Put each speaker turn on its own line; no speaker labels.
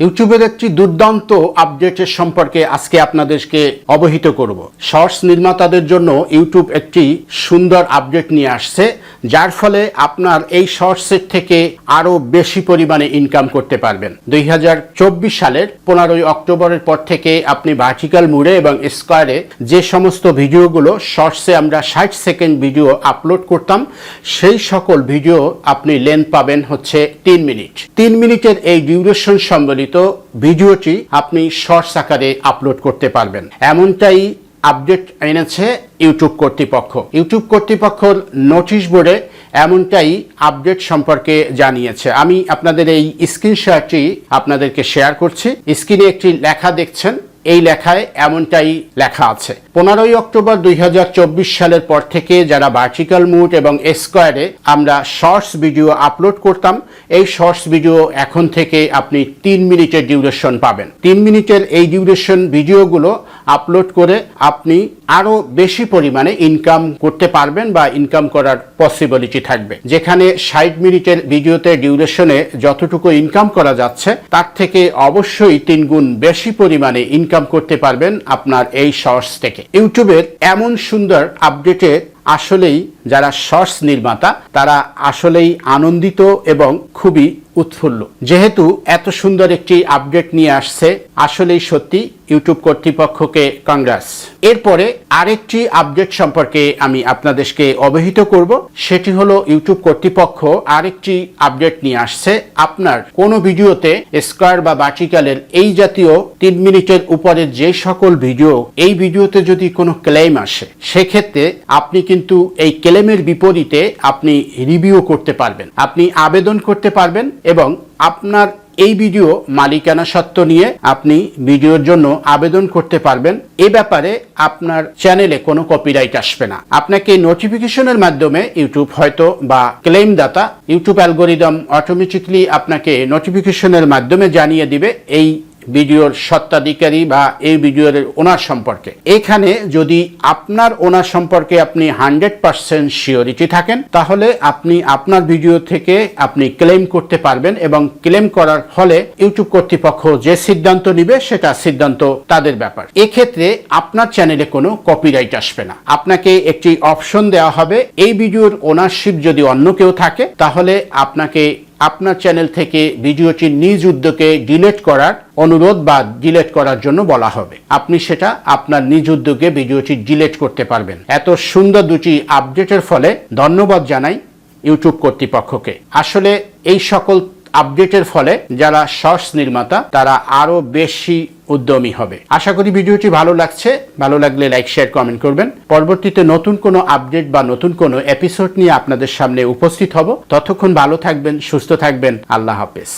ইউটিউবের একটি দুর্দান্ত আপডেটের সম্পর্কে আজকে আপনাদেরকে অবহিত করব। শর্টস নির্মাতাদের জন্য ইউটিউব একটি সুন্দর আপডেট নিয়ে আসছে, যার ফলে আপনার এই শর্টসের থেকে আরও বেশি পরিমাণে ইনকাম করতে পারবেন। দুই হাজার চব্বিশ সালের পনেরোই অক্টোবরের পর থেকে আপনি ভার্টিক্যাল মুড়ে এবং স্কোয়ারে যে সমস্ত ভিডিওগুলো শর্টসে আমরা ষাট সেকেন্ড ভিডিও আপলোড করতাম, সেই সকল ভিডিও আপনি লেন্থ পাবেন হচ্ছে তিন মিনিট তিন মিনিটের এই ডিউরেশন সম্বলিত ভিডিওটি আপনি শর্টস আকারে আপলোড করতে পারবেন। এমনটাই আপডেট এনেছে ইউটিউব কর্তৃপক্ষ। ইউটিউব কর্তৃপক্ষর নোটিশ বোর্ডে এমনটাই আপডেট সম্পর্কে জানিয়েছে। আমি আপনাদের এই স্ক্রিনশটটি আপনাদেরকে শেয়ার করছি। স্ক্রিনে একটি লেখা দেখছেন এই লেখায় এমনটাই লেখা আছে। পনেরোই অক্টোবর দুই হাজার চব্বিশ সালের পর থেকে যারা ভার্টিক্যাল মুড এবং স্কোয়ারে আমরা শর্টস ভিডিও আপলোড করতাম, এই শর্টস ভিডিও এখন থেকে আপনি তিন মিনিটের ডিউরেশন পাবেন। তিন মিনিটের এই ডিউরেশন ভিডিওগুলো আপলোড করে আপনি আরও বেশি পরিমাণে ইনকাম করতে পারবেন বা ইনকাম করার পসিবিলিটি থাকবে। যেখানে ষাট মিনিটের ভিডিওতে ডিউরেশনে যতটুকু ইনকাম করা যাচ্ছে, তার থেকে অবশ্যই তিন গুণ বেশি পরিমাণে ইনকাম করতে পারবেন আপনার এই শর্টস থেকে। ইউটিউবের এমন সুন্দর আপডেটে আসলেই যারা শর্টস নির্মাতা, তারা আসলেই আনন্দিত এবং খুবই উৎফুল্ল। যেহেতু এত সুন্দর একটি আপডেট নিয়ে আসছে, আসলেই সত্যি ইউটিউব কর্তৃপক্ষকে কংগ্রেস এরপরে আরেকটি আপডেট সম্পর্কে আমি আপনাদেরকে অবহিত করব। সেটি হলো ইউটিউব কর্তৃপক্ষ আরেকটি আপডেট নিয়ে আসছে। আপনার কোনো ভিডিওতে স্কোয়ার বা বাটিক্যালের এই জাতীয় তিন মিনিটের উপরে যে সকল ভিডিও, এই ভিডিওতে যদি কোনো ক্লেম আসে, সেক্ষেত্রে আপনি কিন্তু এই ক্লেমের বিপরীতে আপনি রিভিউ করতে পারবেন। আপনি আবেদন করতে পারবেন এবং আপনার এই ভিডিও মালিকানা সত্ত্ব নিয়ে আপনি ভিডিওর জন্য আবেদন করতে পারবেন। এ ব্যাপারে আপনার চ্যানেলে কোনো কপিরাইট আসবে না। আপনাকে নোটিফিকেশনের মাধ্যমে ইউটিউব হয়তো বা ক্লেম দাতা ইউটিউব অ্যালগোরিদম অটোমেটিকলি আপনাকে নোটিফিকেশনের মাধ্যমে জানিয়ে দিবে এই ভিডিওর সত্ত্বাধিকারী বা এই ভিডিওর ওনার সম্পর্কে। এখানে যদি আপনার ওনার সম্পর্কে আপনি হান্ড্রেড পার্সেন্ট শিওরিটি থাকেন, তাহলে আপনি আপনার ভিডিও থেকে আপনি ক্লেম করতে পারবেন এবং ক্লেম করার ফলে ইউটিউব কর্তৃপক্ষ যে সিদ্ধান্ত নিবে, সেটা সিদ্ধান্ত তাদের ব্যাপার। এক্ষেত্রে আপনার চ্যানেলে কোনো কপিরাইট আসবে না। আপনাকে একটি অপশন দেওয়া হবে, এই ভিডিওর ওনারশিপ যদি অন্য কেউ থাকে, তাহলে আপনাকে আপনার চ্যানেল থেকে ভিডিওটি নিজ উদ্যোগে ডিলেট করার অনুরোধ বা ডিলেট করার জন্য বলা হবে। আপনি সেটা আপনার নিজ উদ্যোগে ভিডিওটি ডিলেট করতে পারবেন। এত সুন্দর দুটি আপডেটের ফলে ধন্যবাদ জানাই ইউটিউব কর্তৃপক্ষকে। আসলে এই সকল আপডেটের ফলে যারা শর্টস নির্মাতা, তারা আরও বেশি উদ্যমী হবে। আশা করি ভিডিওটি ভালো লাগছে। ভালো লাগলে লাইক, শেয়ার, কমেন্ট করবেন। পরবর্তীতে নতুন কোনো আপডেট বা নতুন কোনো এপিসোড নিয়ে আপনাদের সামনে উপস্থিত হব। ততক্ষণ ভালো থাকবেন, সুস্থ থাকবেন। আল্লাহ হাফেজ।